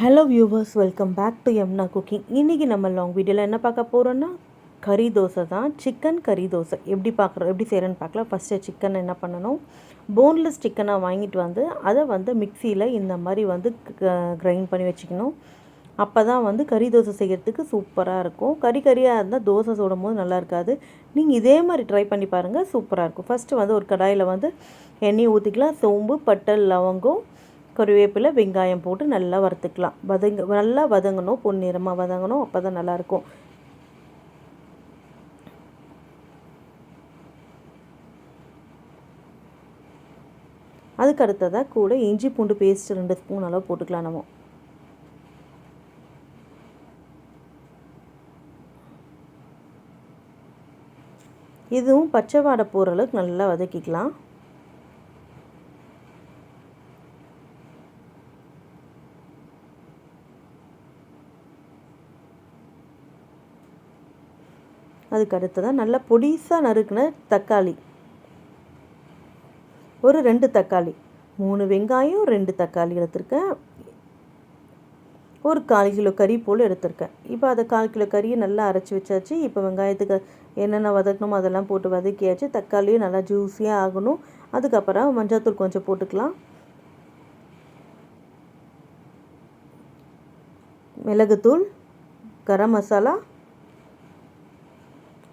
Hello viewers welcome back to எம்னா cooking இன்றைக்கி நம்ம long வீடியோவில் என்ன பார்க்க போகிறோன்னா கறி தோசை தான். சிக்கன் கறி தோசை. எப்படி பார்க்குறோம் எப்படி செய்கிறேன்னு பார்க்கலாம். ஃபஸ்ட்டு சிக்கன் என்ன பண்ணணும்? போன்லெஸ் சிக்கனாக வாங்கிட்டு வந்து அதை வந்து மிக்சியில் இந்த மாதிரி வந்து கிரைண்ட் பண்ணி வச்சுக்கணும். அப்போ தான் வந்து கறி தோசை செய்கிறதுக்கு சூப்பராக இருக்கும். கறி கறியாக இருந்தால் தோசை சுடும் போது நல்லா இருக்காது. நீங்கள் இதே மாதிரி ட்ரை பண்ணி பாருங்கள் சூப்பராக இருக்கும். ஃபஸ்ட்டு வந்து ஒரு கடாயில் வந்து எண்ணெய் ஊற்றிக்கலாம் சோம்பு பட்டை லவங்கம் கருவேப்பிலை வெங்காயம் போட்டு நல்லா வறுத்துக்கலாம். வதங்க நல்லா வதங்கணும். பொன்னிறமாக வதங்கணும். அப்போ தான் நல்லாயிருக்கும். அதுக்கு அடுத்ததாக கூட இஞ்சி பூண்டு பேஸ்ட் ரெண்டு ஸ்பூன் அளவு போட்டுக்கலாம் நம்ம. இதுவும் பச்சை வாடை போகிற அளவுக்கு நல்லா வதக்கிக்கலாம். அதுக்கு அடுத்ததாக நல்லா பொடிசாக நறுக்கின தக்காளி. ஒரு ரெண்டு தக்காளி. மூணு வெங்காயம் ரெண்டு தக்காளி எடுத்திருக்கேன். ஒரு கால் கிலோ கறி போல் எடுத்திருக்கேன். இப்போ அதை கால் கிலோ கறியை நல்லா அரைச்சி வச்சாச்சு. இப்போ வெங்காயத்துக்கு என்னென்ன வதக்கணுமோ அதெல்லாம் போட்டு வதக்கியாச்சு. தக்காளியும் நல்லா ஜூஸியாக ஆகணும். அதுக்கப்புறம் மஞ்சள்தூள் கொஞ்சம் போட்டுக்கலாம். மிளகுத்தூள் கரம் மசாலா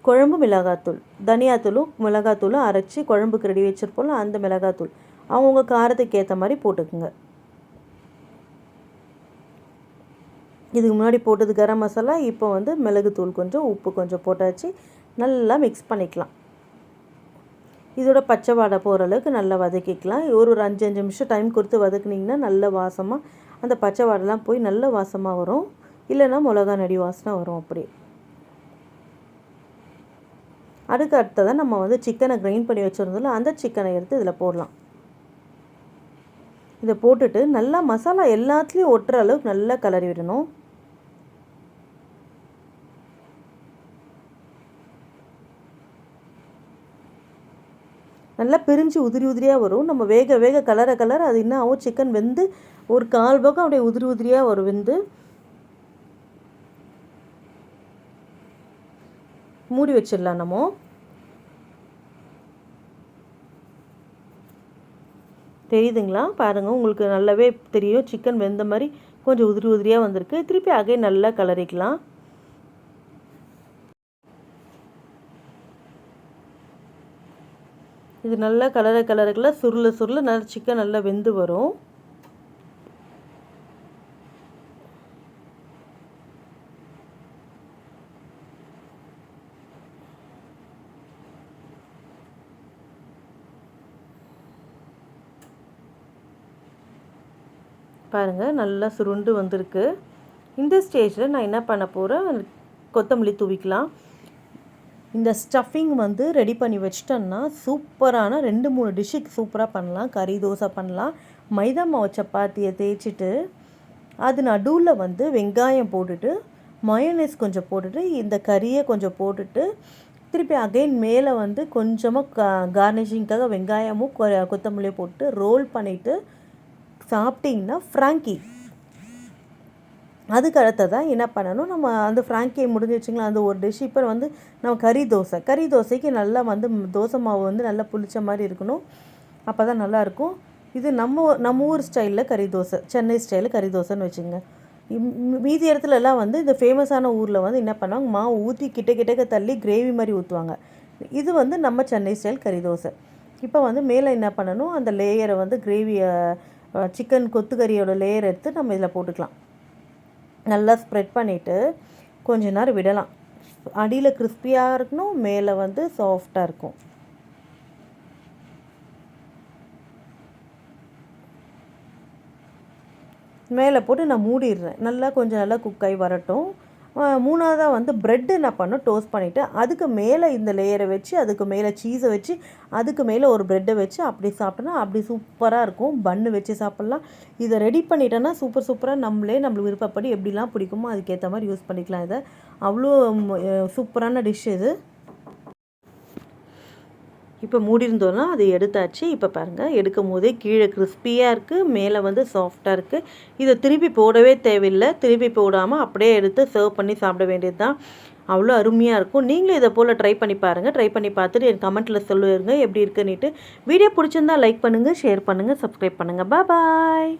குழம்பு மிளகாத்தூள் தனியாத்தூளும் மிளகாத்தூளும் அரைச்சி குழம்புக்கு ரெடி வச்சுருப்போம்ல அந்த மிளகாத்தூள். அவங்கவுங்க காரத்துக்கு ஏற்ற மாதிரி போட்டுக்குங்க. இதுக்கு முன்னாடி போட்டது கரம் மசாலா இப்போ வந்து மிளகுத்தூள் கொஞ்சம் உப்பு கொஞ்சம் போட்டாச்சு. நல்லா மிக்ஸ் பண்ணிக்கலாம். இதோட பச்சை வாடை போகிற அளவுக்கு நல்லா வதக்கிக்கலாம். ஒரு ஒரு அஞ்சு அஞ்சு நிமிஷம் டைம் கொடுத்து வதக்குனிங்கன்னா நல்ல வாசமாக அந்த பச்சை வாடைலாம் போய் நல்ல வாசமாக வரும். இல்லைன்னா மிளகா நடி வாசனை வரும் அப்படியே. அதுக்கு அடுத்ததாக நம்ம வந்து சிக்கனை கிரைண்ட் பண்ணி வச்சுருந்தோம்ல அந்த சிக்கனை எடுத்து இதில் போடலாம். இதை போட்டுட்டு நல்லா மசாலா எல்லாத்துலேயும் ஒட்டுற அளவுக்கு நல்லா கலரி விடணும். நல்லா பிரிஞ்சு உதிரி உதிரியாக வரும். நம்ம வேக வேக கலர கலர் அது என்ன ஆகும்? சிக்கன் வெந்து ஒரு கால் பக்கம் அப்படியே உதிரி உதிரியாக வரும் வெந்து. மூடி வச்சிடலாம் நம்ம. தெரியுதுங்களா? பாருங்கள் உங்களுக்கு நல்லாவே தெரியும். சிக்கன் வெந்த மாதிரி கொஞ்சம் உதிரி உதிரியாக வந்திருக்கு. திருப்பி அகை நல்லா கலரிக்கலாம். இது நல்லா கலர கலருக்குள்ள சுருள சுருள நல்லா சிக்கன் நல்லா வெந்து வரும். பாருங்கள் நல்லா சுருண்டு வந்திருக்கு. இந்த ஸ்டேஜில் நான் என்ன பண்ண போகிறேன் கொத்தமல்லி தூவிக்கலாம். இந்த ஸ்டஃபிங் வந்து ரெடி பண்ணி வச்சிட்டோன்னா சூப்பரான ரெண்டு மூணு டிஷ்ஷுக்கு சூப்பராக பண்ணலாம். கறி தோசை பண்ணலாம். மைதா மாவு சப்பாத்தியை தேய்ச்சிட்டு அது நடுவில் வந்து வெங்காயம் போட்டுட்டு மயோனைஸ் கொஞ்சம் போட்டுட்டு இந்த கறியை கொஞ்சம் போட்டுட்டு திருப்பி அகைன் மேலே வந்து கொஞ்சமாக கா கார்னிஷிங்க்காக வெங்காயமும் கொத்தமல்லியும் போட்டு ரோல் பண்ணிவிட்டு சாப்பிட்டிங்கன்னா ஃப்ராங்கி அதுக்கு அடுத்ததான் என்ன பண்ணணும்? நம்ம அந்த ஃப்ராங்கி முடிஞ்சிச்சுங்களா அந்த ஒரு டிஷ் இப்போ வந்து நம்ம கறி தோசை. கறி தோசைக்கு நல்லா வந்து தோசை மாவு வந்து நல்லா புளிச்ச மாதிரி இருக்கணும். அப்போ தான் நல்லாயிருக்கும் இது நம்ம நம்ம ஊர் ஸ்டைலில் கறி தோசை. சென்னை ஸ்டைலில் கறி தோசைன்னு வச்சுங்க மீதி இடத்துலலாம் வந்து இந்த ஃபேமஸான ஊரில் வந்து என்ன பண்ணுவாங்க? மாவு ஊற்றி கிட்ட கிட்டக்க தள்ளி கிரேவி மாதிரி ஊற்றுவாங்க இது வந்து நம்ம சென்னை ஸ்டைல் கறி தோசை. இப்போ வந்து மேலே என்ன பண்ணணும்? அந்த லேயரை வந்து கிரேவியை சிக்கன் கொத்துக்கறியோட லேயர் எடுத்து நம்ம இதில் போட்டுக்கலாம். நல்லா ஸ்ப்ரெட் பண்ணிவிட்டு கொஞ்ச நேரம் விடலாம். அடியில் கிறிஸ்பியாக இருக்கணும் மேலே வந்து சாஃப்டாக இருக்கும். மேலே போட்டு நான் மூடிடுறேன். நல்லா கொஞ்சம் நல்லா குக்காய் வரட்டும். மூணாவதாக வந்து ப்ரெட்டு என்ன பண்ணோம் டோஸ்ட் பண்ணிவிட்டு அதுக்கு மேலே இந்த லேயரை வச்சு அதுக்கு மேலே சீஸை வச்சு அதுக்கு மேலே ஒரு ப்ரெட்டை வச்சு அப்படி சாப்பிட்டோன்னா அப்படி சூப்பராக இருக்கும். பன்னு வச்சு சாப்பிட்லாம். இதை ரெடி பண்ணிட்டோன்னா சூப்பர் சூப்பராக நம்மளே நம்மளுக்கு விருப்பப்படி எப்படிலாம் பிடிக்குமோ அதுக்கேற்ற மாதிரி யூஸ் பண்ணிக்கலாம் இதை. அவ்வளோ சூப்பரான டிஷ் இது. இப்போ மூடியிருந்தோன்னா அது எடுத்தாச்சு. இப்போ பாருங்கள் எடுக்கும் போதே கீழே கிறிஸ்பியாக இருக்குது மேலே வந்து சாஃப்டாக இருக்குது இதை திருப்பி போடவே தேவையில்லை. திருப்பி போடாமல் அப்படியே எடுத்து சர்வ் பண்ணி சாப்பிட வேண்டியது தான் அவ்வளோ அருமையாக இருக்கும். நீங்களும் இதை போல் ட்ரை பண்ணி பாருங்கள் ட்ரை பண்ணி பார்த்துட்டு என் கமெண்ட்டில் சொல்லுங்க எப்படி இருக்குன்னுட்டு. வீடியோ பிடிச்சிருந்தா லைக் பண்ணுங்கள் ஷேர் பண்ணுங்கள் சப்ஸ்கிரைப் பண்ணுங்கள் பாய்